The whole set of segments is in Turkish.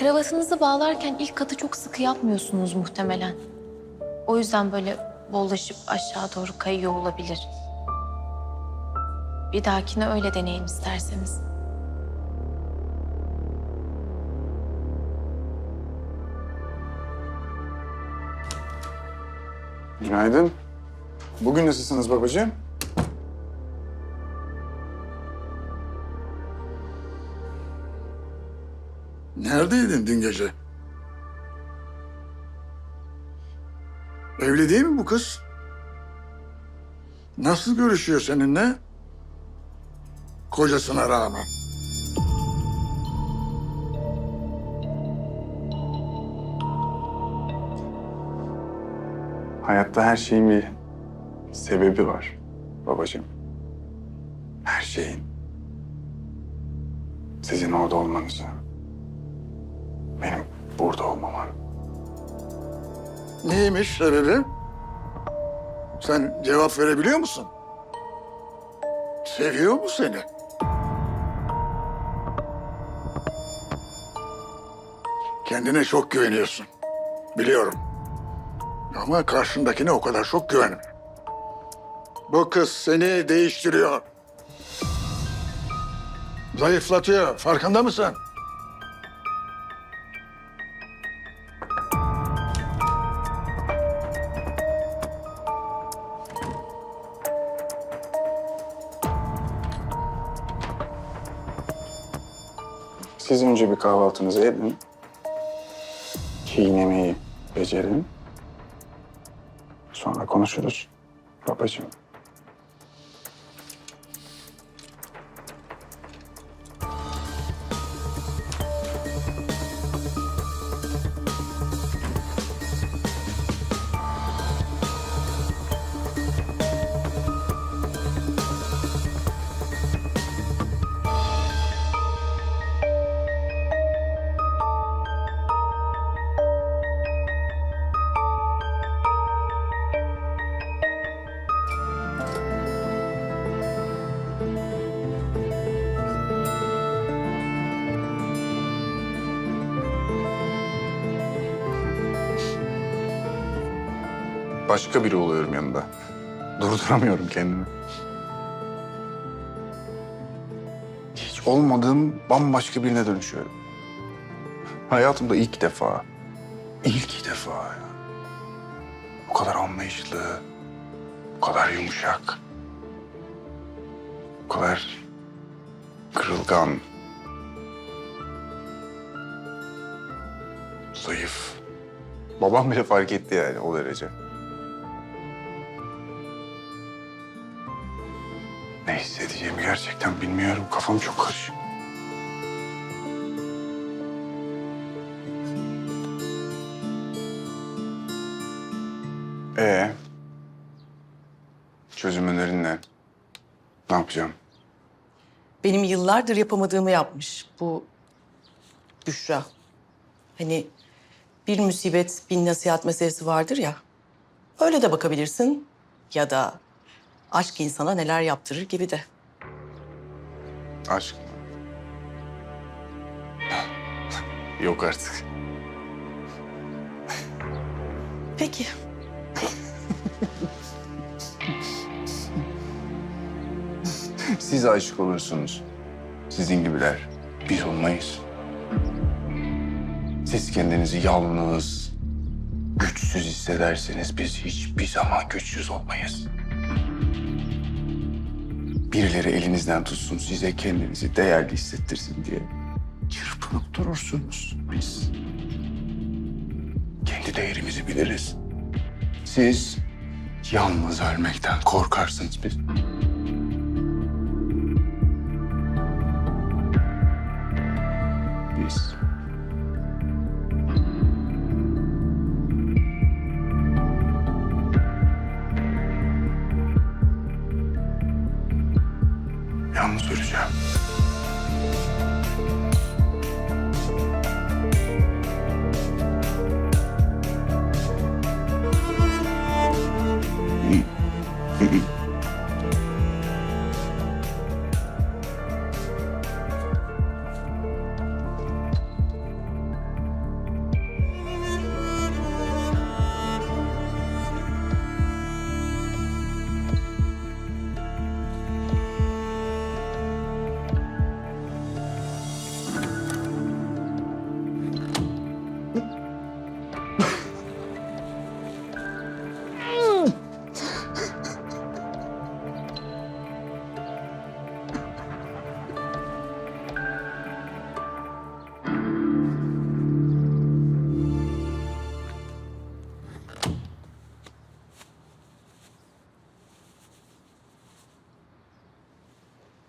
Kravatınızı bağlarken ilk katı çok sıkı yapmıyorsunuz muhtemelen. O yüzden böyle bollaşıp aşağı doğru kayıyor olabilir. Bir dahakine öyle deneyin isterseniz. Günaydın. Bugün nasılsınız babacığım? Neredeydin dün gece? Evli değil mi bu kız? Nasıl görüşüyor seninle? Kocasına rağmen. Hayatta her şeyin bir sebebi var babacığım. Her şeyin. Sizin orada olmanızı. Benim burada olmamı. Neymiş sebebi? Sen cevap verebiliyor musun? Seviyor mu seni? Kendine çok güveniyorsun. Biliyorum. Ama karşındakine o kadar çok güvenme. Bu kız seni değiştiriyor. Zayıflatıyor. Farkında mısın? Siz önce bir kahvaltınızı edin. Çiğnemeyi becerin. Sonra konuşuruz babacığım. Başka biri oluyorum yanında. Durduramıyorum kendimi. Hiç olmadığım bambaşka birine dönüşüyorum. Hayatımda ilk defa, ilk defa ya. Bu kadar anlayışlı, bu kadar yumuşak, bu kadar kırılgan, zayıf. Babam bile fark etti yani o derece. Gerçekten bilmiyorum. Kafam çok karışık. Ee, çözüm önerin ne? Ne yapacağım? Benim yıllardır yapamadığımı yapmış bu Büşra. Hani bir musibet bin nasihat meselesi vardır ya. Öyle de bakabilirsin. Ya da aşk insana neler yaptırır gibi de. Aşk mı? Yok artık. Peki. Siz aşık olursunuz. Sizin gibiler. Biz olmayız. Siz kendinizi yalnız, güçsüz hissederseniz biz hiçbir zaman güçsüz olmayız. Birileri elinizden tutsun size kendinizi değerli hissettirsin diye çırpınıp durursunuz biz. Kendi değerimizi biliriz. Siz yalnız ölmekten korkarsınız biz.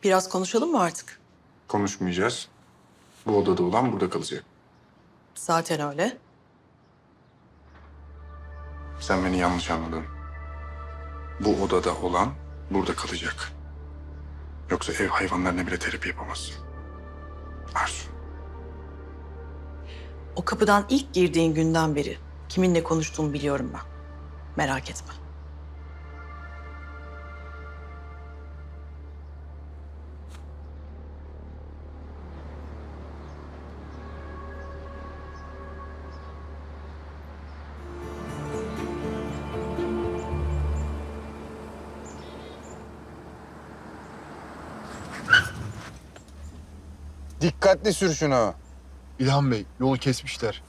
Biraz konuşalım mı artık? Konuşmayacağız. Bu odada olan burada kalacak. Zaten öyle. Sen beni yanlış anladın. Bu odada olan burada kalacak. Yoksa ev hayvanlarına bile terapi yapamazsın. Arzu. O kapıdan ilk girdiğin günden beri kiminle konuştuğumu biliyorum ben. Merak etme. Dikkatli sür şunu. İlhan Bey, yolu kesmişler.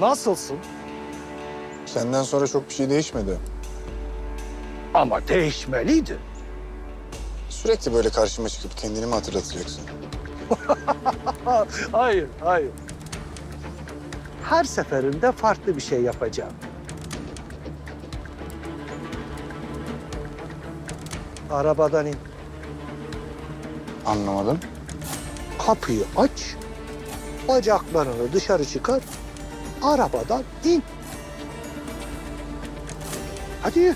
Nasılsın? Senden sonra çok bir şey değişmedi. Ama değişmeliydi. Sürekli böyle karşıma çıkıp kendini mi hatırlatacaksın? hayır, hayır. Her seferinde farklı bir şey yapacağım. Arabadan in. Anlamadım. Kapıyı aç. Bacaklarını dışarı çıkar. Arabadan in. Hadi.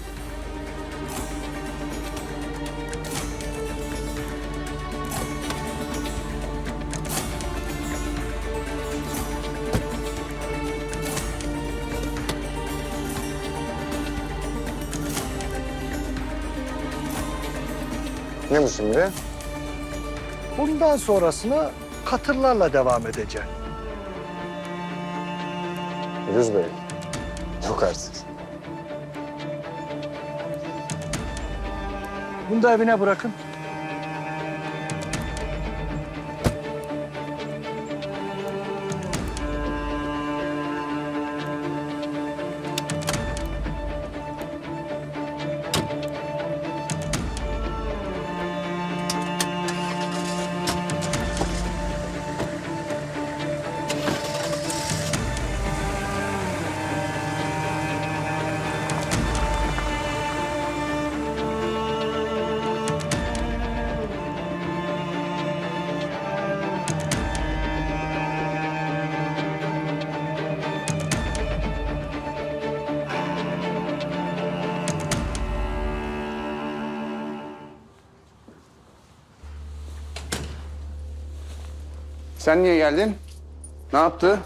Ne bu şimdi? Bundan sonrasına katırlarla devam edeceğim. Firuz Bey. Yok artık. Bunu da evine bırakın. Sen niye geldin? Ne yaptı?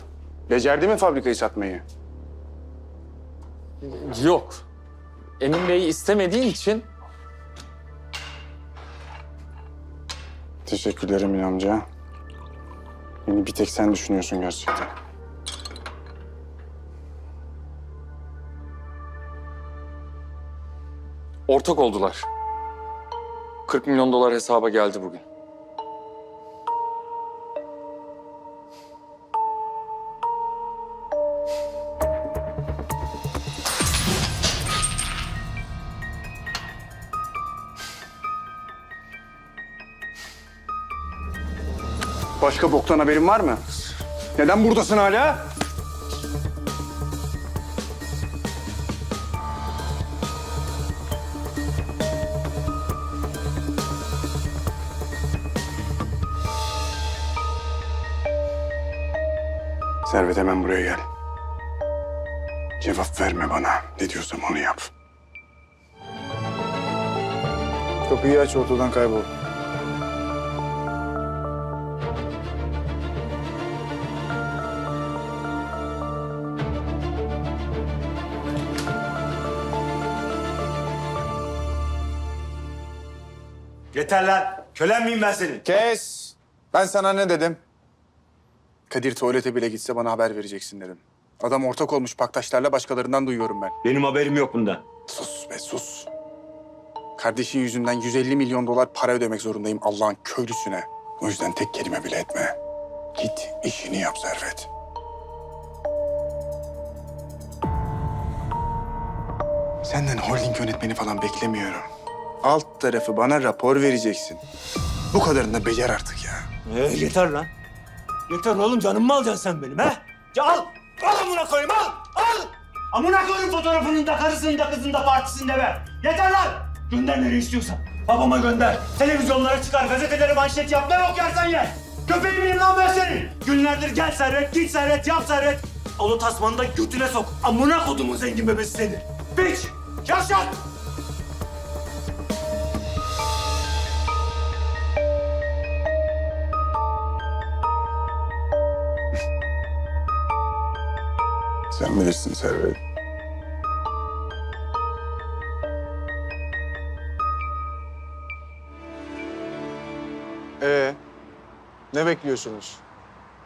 Becerdi mi fabrikayı satmayı? Yok. Emin Bey istemediği için Teşekkürler Emin amca. Beni bir tek sen düşünüyorsun gerçekten. ortak oldular. 40 milyon dolar hesaba geldi bugün. Boktan haberin var mı? Neden buradasın hala? Servet hemen buraya gel. Cevap verme bana. Ne diyorsam onu yap. Kapıyı aç ortadan kaybol. Yeter lan. Kölen miyim ben senin? Kes. Ben sana ne dedim? Kadir tuvalete bile gitse bana haber vereceksin dedim. Adam ortak olmuş paktaşlarla başkalarından duyuyorum ben. Benim haberim yok bundan. Sus be sus. Kardeşin yüzünden 150 milyon dolar para ödemek zorundayım Allah'ın köylüsüne. O yüzden tek kelime bile etme. Git işini yap Servet. Senden holding yönetmeni falan beklemiyorum. Alt tarafı bana rapor vereceksin. Bu kadarını da becer artık ya. Ee, yeter lan. Yeter oğlum canımı mı alacaksın sen benim he? Ya al. Al amına koyayım al. Al. Amına koyayım fotoğrafının da karısının da kızının da partisinde ver. Yeter lan. Gönder nereye istiyorsan. Babama gönder. Televizyonlara çıkar. Gazetelere manşet yap. Ne yok yersen ye. Köpeği miyim lan ben senin? Günlerdir gel Servet, git Servet, yap Servet. Onu tasmanı da götüne sok. Amına kodumun zengin bebesi seni. Piç. Yaşat. Sen bilirsin Servet. Ee, ne bekliyorsunuz?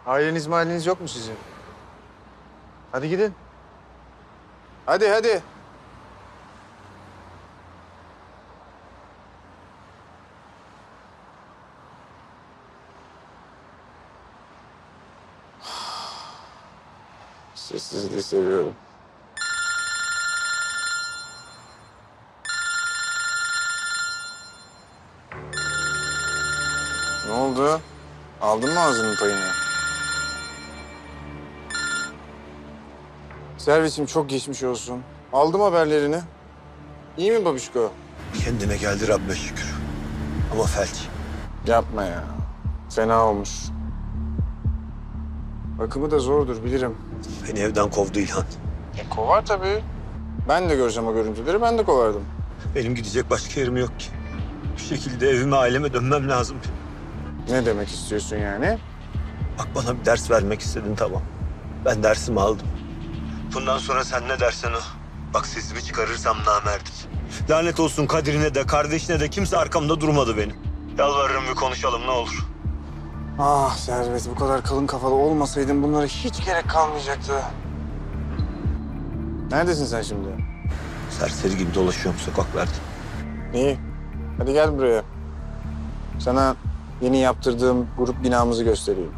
Aileniz mahalleniz yok mu sizin? Hadi gidin. Hadi hadi. Seviyorum. Ne oldu? Aldın mı ağzının payını? Servisim çok geçmiş olsun. Aldım haberlerini. İyi mi babişko? Kendine geldi Rabbime şükür. Ama felç. Yapma ya. Fena olmuş. Bakımı da zordur bilirim. Beni evden kovdu İlhan. Kovar tabii. Ben de göreceğim o görüntüleri, ben de kovardım. Benim gidecek başka yerim yok ki. Bir şekilde evime, aileme dönmem lazım. Ne demek istiyorsun yani? Bak bana bir ders vermek istedin tamam. Ben dersimi aldım. Bundan sonra sen ne dersen o. Bak sesimi çıkarırsam namerdim. Lanet olsun Kadir'ine de kardeşine de kimse arkamda durmadı benim. Yalvarırım bir konuşalım ne olur. Ah Servet, bu kadar kalın kafalı olmasaydın bunlara hiç gerek kalmayacaktı. Neredesin sen şimdi? Serseri gibi dolaşıyorum sokaklarda. İyi. Hadi gel buraya. Sana yeni yaptırdığım grup binamızı göstereyim.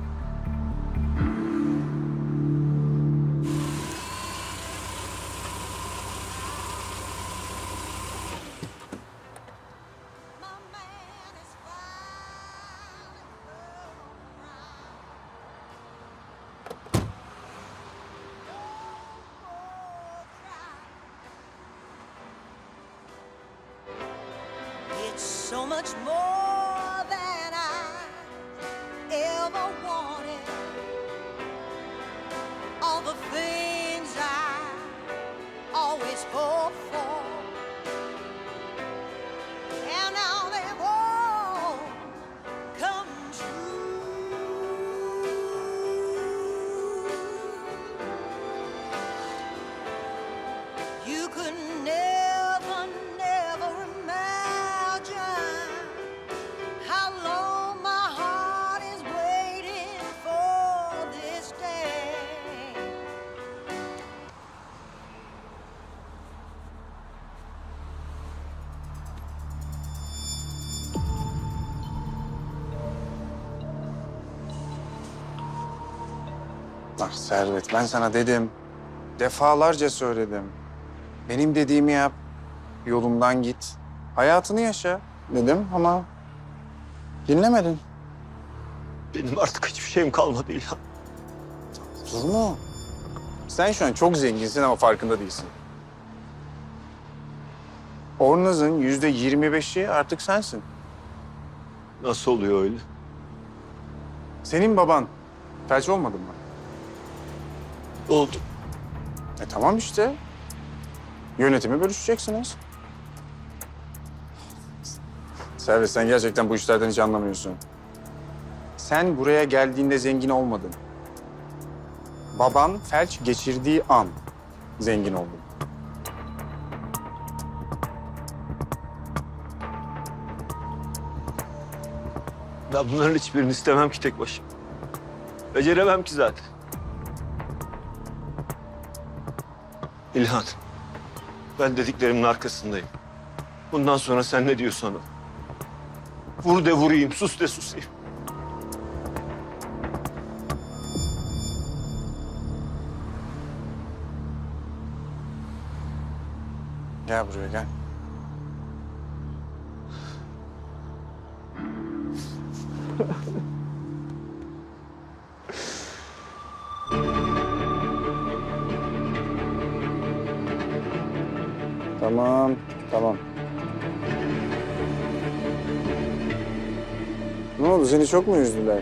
Ah Servet, ben sana dedim. Defalarca söyledim. Benim dediğimi yap. Yolumdan git. Hayatını yaşa dedim ama dinlemedin. Benim artık hiçbir şeyim kalmadı İlhan. Dur mu? Sen şu an çok zenginsin ama farkında değilsin. Ornaz'ın yüzde yirmi beşi artık sensin. Nasıl oluyor öyle? Senin baban felç olmadın mı? Oldu. E tamam işte. Yönetimi bölüşeceksiniz. Servet sen gerçekten bu işlerden hiç anlamıyorsun. Sen buraya geldiğinde zengin olmadın. Baban felç geçirdiği an zengin oldun. Ben bunların hiçbirini istemem ki tek başıma. Beceremem ki zaten. İlhan, ben dediklerimin arkasındayım. Bundan sonra sen ne diyorsan o. Vur de vurayım, sus de susayım. Gel buraya gel. Tamam, tamam. Ne oldu? Seni çok mu üzdüler?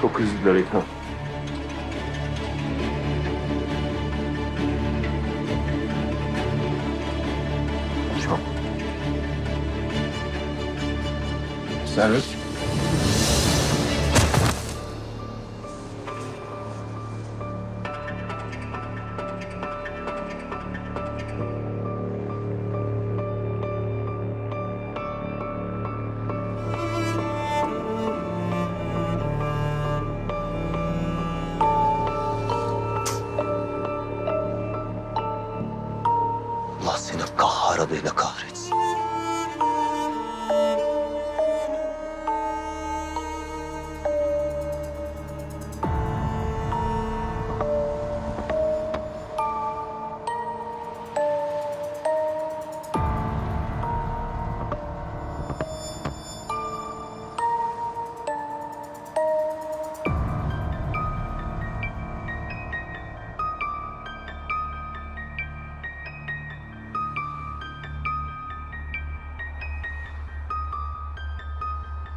Çok üzüldüler İlhan. Çok. Servet.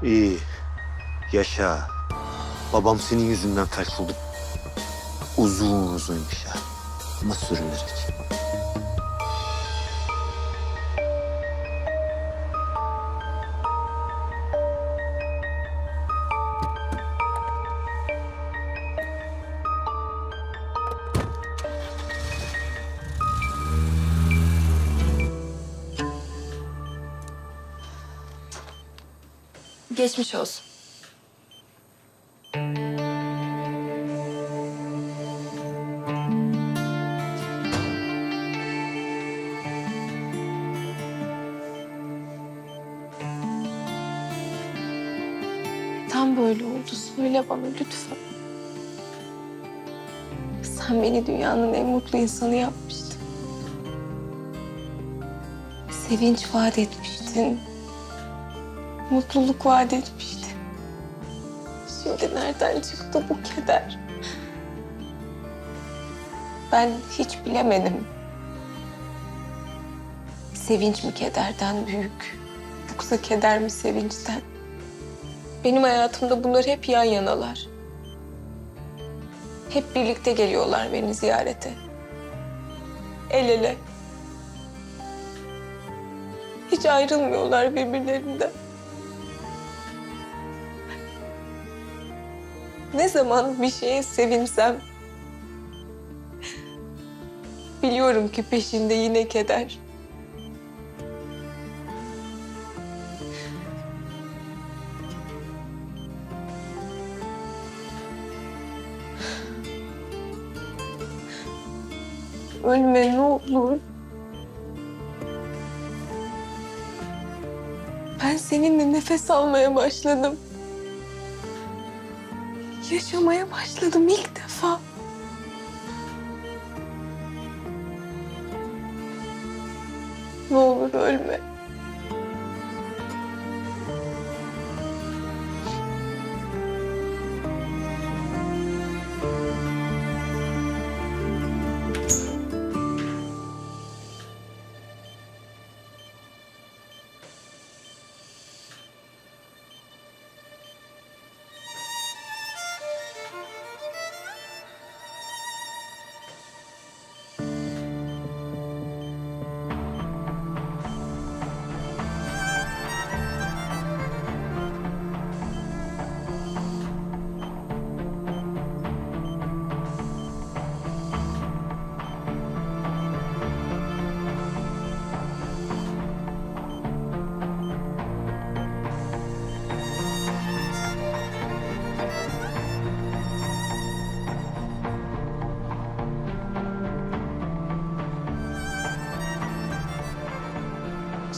İyi. Yaşa. Babam senin yüzünden felç oldu. Uzun uzun yaşa. Ama sürünerek. Geçmiş olsun. Tam böyle oldu. Söyle bana lütfen. Sen beni dünyanın en mutlu insanı yapmıştın. Sevinç vaat etmiştin. Mutluluk vaat etmiştin. Şimdi nereden çıktı bu keder? Ben hiç bilemedim. Sevinç mi kederden büyük? Yoksa keder mi sevinçten? Benim hayatımda bunlar hep yan yanalar. Hep birlikte geliyorlar beni ziyarete. El ele. Hiç ayrılmıyorlar birbirlerinden. Ne zaman bir şeye sevinsem biliyorum ki peşinde yine keder. Ölme ne olur. Ben seninle nefes almaya başladım. Yaşamaya başladım ilk defa. Ne olur ölme.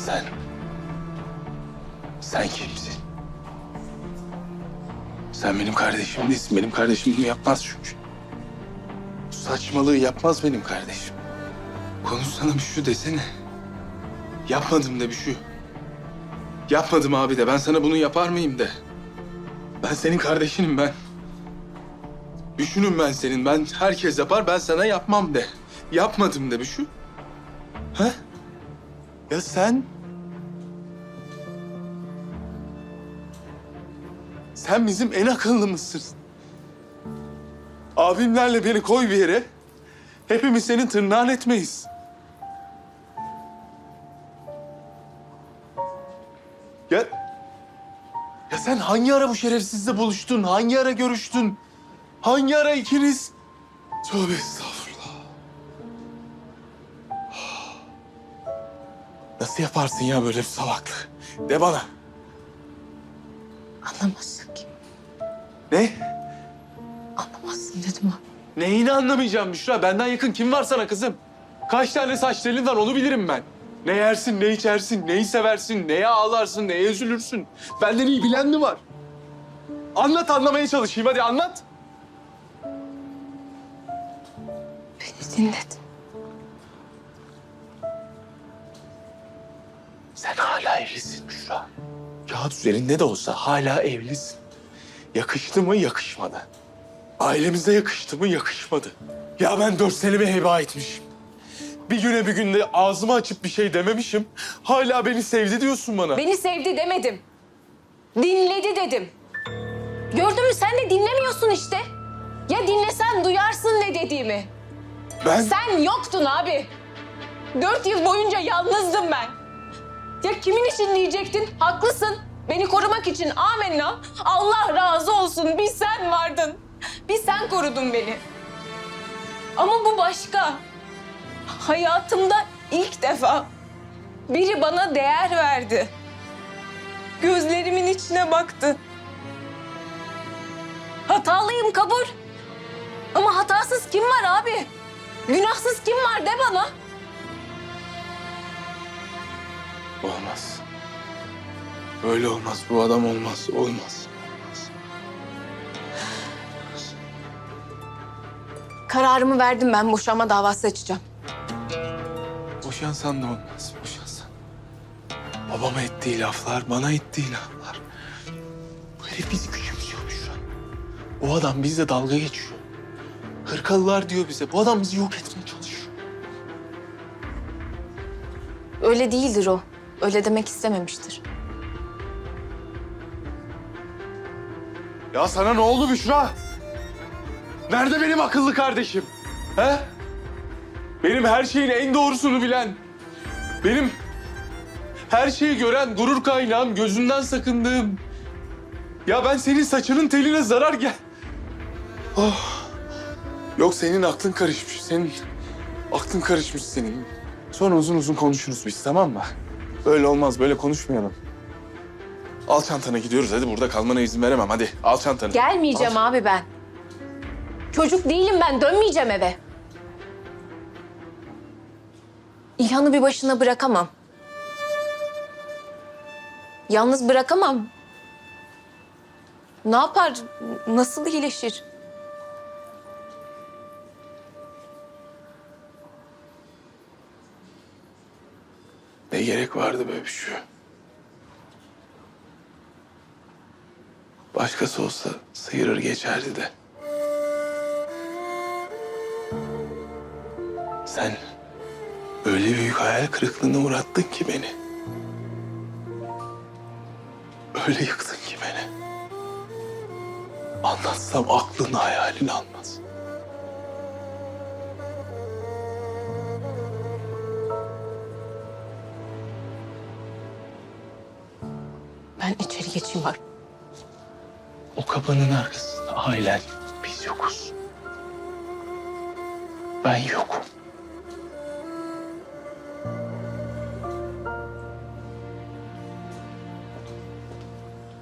Sen... Sen kimsin? Sen benim kardeşim değilsin. Benim kardeşim bunu yapmaz çünkü. Bu saçmalığı yapmaz benim kardeşim. Konuşsana bir şu desene. Yapmadım de bir şu. Yapmadım abi de. Ben sana bunu yapar mıyım de. Ben senin kardeşinim ben. Düşünün ben senin. Ben herkes yapar. Ben sana yapmam de. Yapmadım de bir şu. Ha? Ya sen... Sen bizim en akıllımızsın. Abimlerle beni koy bir yere. Hepimiz senin tırnağın etmeyiz. Ya... Ya sen hangi ara bu şerefsizle buluştun? Hangi ara görüştün? Hangi ara ikiniz? Tövbe estağfurullah. Nasıl yaparsın ya böyle bir salaklığı? De bana. Anlamazsın ki. Ne? Anlamazsın dedim ha. Neyini anlamayacağım Büşra? Benden yakın kim var sana kızım? Kaç tane saç telin var onu bilirim ben. Ne yersin, ne içersin, neyi seversin, neye ağlarsın, neye üzülürsün. Benden iyi bilen mi var? Anlat anlamaya çalışayım hadi anlat. Beni dinlet. Sen hala evlisin Büşra. Kağıt üzerinde de olsa hala evlisin. Yakıştı mı yakışmadı. Ailemize yakıştı mı yakışmadı. Ya ben dört senemi heba etmişim. Bir güne bir günde ağzımı açıp bir şey dememişim. Hala beni sevdi diyorsun bana. Beni sevdi demedim. Dinledi dedim. Gördün mü sen de dinlemiyorsun işte. Ya dinlesen duyarsın ne dediğimi. Ben... Sen yoktun abi. Dört yıl boyunca yalnızdım ben. Ya kimin için diyecektin? Haklısın. Beni korumak için amenna. Allah razı olsun. Bir sen vardın. Bir sen korudun beni. Ama bu başka. Hayatımda ilk defa biri bana değer verdi. Gözlerimin içine baktı. Hatalıyım kabul. Ama hatasız kim var abi? Günahsız kim var de bana. Olmaz. Öyle olmaz. Bu adam olmaz. Olmaz. Kararımı verdim ben boşanma davası açacağım. Boşansan da olmaz. Boşansan. Babama ettiği laflar, bana ettiği laflar. Bu herif bizi küçümsüyor şu an. O adam bizle dalga geçiyor. Hırkalılar diyor bize. Bu adam bizi yok etmeye çalışıyor. Öyle değildir o. Öyle demek istememiştir. Ya sana ne oldu Büşra? Nerede benim akıllı kardeşim? He? Benim her şeyin en doğrusunu bilen. Benim her şeyi gören gurur kaynağım, gözünden sakındığım. Ya ben senin saçının teline zarar gel... Oh. Yok senin aklın karışmış. Senin aklın karışmış senin. Sonra uzun uzun konuşuruz biz tamam mı? Böyle olmaz, böyle konuşmayalım. Al çantanı gidiyoruz. Hadi burada kalmana izin veremem. Hadi al çantanı. Gelmeyeceğim abi ben. Çocuk değilim ben. Dönmeyeceğim eve. İlhan'ı bir başına bırakamam. Yalnız bırakamam. Ne yapar? Nasıl iyileşir? Ne gerek vardı böyle bir şey? Başkası olsa sıyırır geçerdi de. Sen öyle büyük hayal kırıklığına uğrattın ki beni. Öyle yıktın ki beni. Anlatsam aklın hayalini almaz. Ben içeri geçeyim bak. O kapının arkasında ailen, biz yokuz. Ben yokum.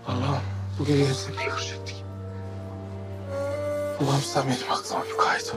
Allah'ım bugün seni görecektik. Allah'ım sen benim aklıma bir kaydı.